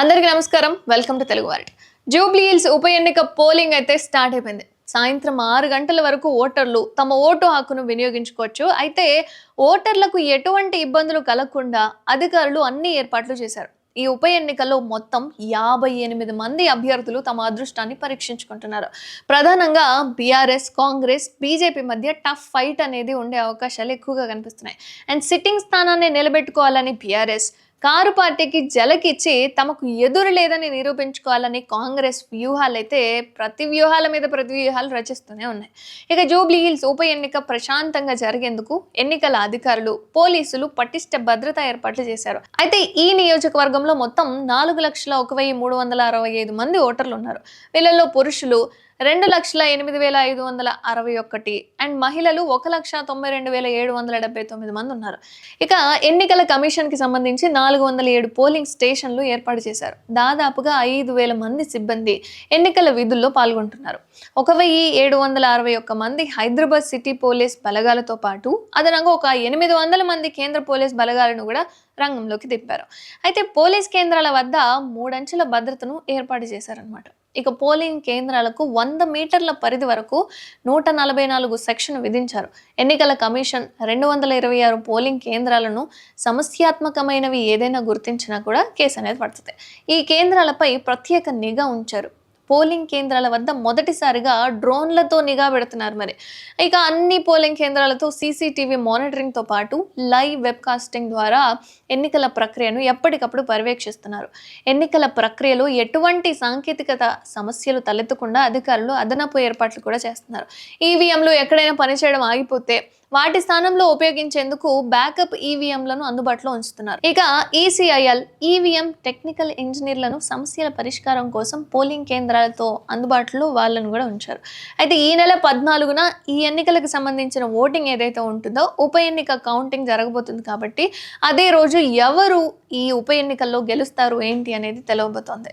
అందరికీ నమస్కారం. Welcome to Telugu వారి జూబ్లీ హిల్స్ ఉప ఎన్నిక పోలింగ్ అయితే స్టార్ట్ అయిపోయింది. సాయంత్రం ఆరు గంటల వరకు ఓటర్లు తమ ఓటు హక్కును వినియోగించుకోవచ్చు. అయితే ఓటర్లకు ఎటువంటి ఇబ్బందులు కలగకుండా అధికారులు అన్ని ఏర్పాట్లు చేశారు. ఈ ఉప ఎన్నికల్లో మొత్తం యాభై ఎనిమిది మంది అభ్యర్థులు తమ అదృష్టాన్ని పరీక్షించుకుంటున్నారు. ప్రధానంగా బీఆర్ఎస్ కాంగ్రెస్ బీజేపీ మధ్య టఫ్ ఫైట్ అనేది ఉండే అవకాశాలు ఎక్కువగా కనిపిస్తున్నాయి. అండ్ సిట్టింగ్ స్థానాన్ని నిలబెట్టుకోవాలని బీఆర్ఎస్ కారు పార్టీకి జలకిచ్చి తమకు ఎదురు లేదని నిరూపించుకోవాలని కాంగ్రెస్ వ్యూహాలు అయితే ప్రతి వ్యూహాల మీద ప్రతి వ్యూహాలు రచిస్తూనే ఉన్నాయి. ఇక జూబ్లీ హిల్స్ ఉప ఎన్నిక ప్రశాంతంగా జరిగేందుకు ఎన్నికల అధికారులు పోలీసులు పటిష్ట భద్రతా ఏర్పాట్లు చేశారు. అయితే ఈ నియోజకవర్గంలో మొత్తం నాలుగు లక్షల ఒక వెయ్యి మూడు వందల అరవై ఐదు మంది ఓటర్లు ఉన్నారు. వీళ్ళల్లో పురుషులు రెండు లక్షల ఎనిమిది వేల ఐదు వందల అరవై ఒకటి. అండ్ మహిళలు ఒక లక్ష తొంభై రెండు వేల ఏడు వందల డెబ్బై తొమ్మిది మంది ఉన్నారు. ఇక ఎన్నికల కమిషన్కి సంబంధించి నాలుగు వందల ఏడు పోలింగ్ స్టేషన్లు ఏర్పాటు చేశారు. దాదాపుగా ఐదు వేల మంది సిబ్బంది ఎన్నికల విధుల్లో పాల్గొంటున్నారు. ఒక వెయ్యి ఏడు వందల అరవై ఒక్క మంది హైదరాబాద్ సిటీ పోలీస్ బలగాలతో పాటు అదనంగా ఒక ఎనిమిది వందల మంది కేంద్ర పోలీస్ బలగాలను కూడా రంగంలోకి దింపారు. అయితే పోలీస్ కేంద్రాల వద్ద మూడంచెల భద్రతను ఏర్పాటు చేశారనమాట ఇక పోలింగ్ కేంద్రాలకు వంద మీటర్ల పరిధి వరకు నూట నలభై నాలుగు సెక్షన్ విధించారు. ఎన్నికల కమిషన్ రెండు వందల ఇరవై ఆరు పోలింగ్ కేంద్రాలను సమస్యాత్మకమైనవి ఏదైనా గుర్తించినా కూడా కేసు అనేది పడుతుంది. ఈ కేంద్రాలపై ప్రత్యేక నిఘా ఉంచారు. పోలింగ్ కేంద్రాల వద్ద మొదటిసారిగా డ్రోన్లతో నిఘా పెడుతున్నారు మరి. ఇక అన్ని పోలింగ్ కేంద్రాలతో సీసీటీవీ మానిటరింగ్తో పాటు లైవ్ వెబ్కాస్టింగ్ ద్వారా ఎన్నికల ప్రక్రియను ఎప్పటికప్పుడు పర్యవేక్షిస్తున్నారు. ఎన్నికల ప్రక్రియలో ఎటువంటి సాంకేతికత సమస్యలు తలెత్తకుండా అధికారులు అదనపు ఏర్పాట్లు కూడా చేస్తున్నారు. ఈవీఎంలు ఎక్కడైనా పనిచేయడం ఆగిపోతే వాటి స్థానంలో ఉపయోగించేందుకు బ్యాకప్ ఈవీఎంలను అందుబాటులో ఉంచుతున్నారు. ఇక ఈసీఐఎల్ ఈవీఎం టెక్నికల్ ఇంజనీర్లను సమస్యల పరిష్కారం కోసం పోలింగ్ కేంద్రాలతో అందుబాటులో వాళ్ళను కూడా ఉంచారు. అయితే ఈ నెల పద్నాలుగున ఈ ఎన్నికలకు సంబంధించిన ఓటింగ్ ఏదైతే ఉంటుందో ఉప ఎన్నిక కౌంటింగ్ జరగబోతుంది కాబట్టి అదే రోజు ఎవరు ఈ ఉప ఎన్నికల్లో గెలుస్తారు ఏంటి అనేది తెలియబోతోంది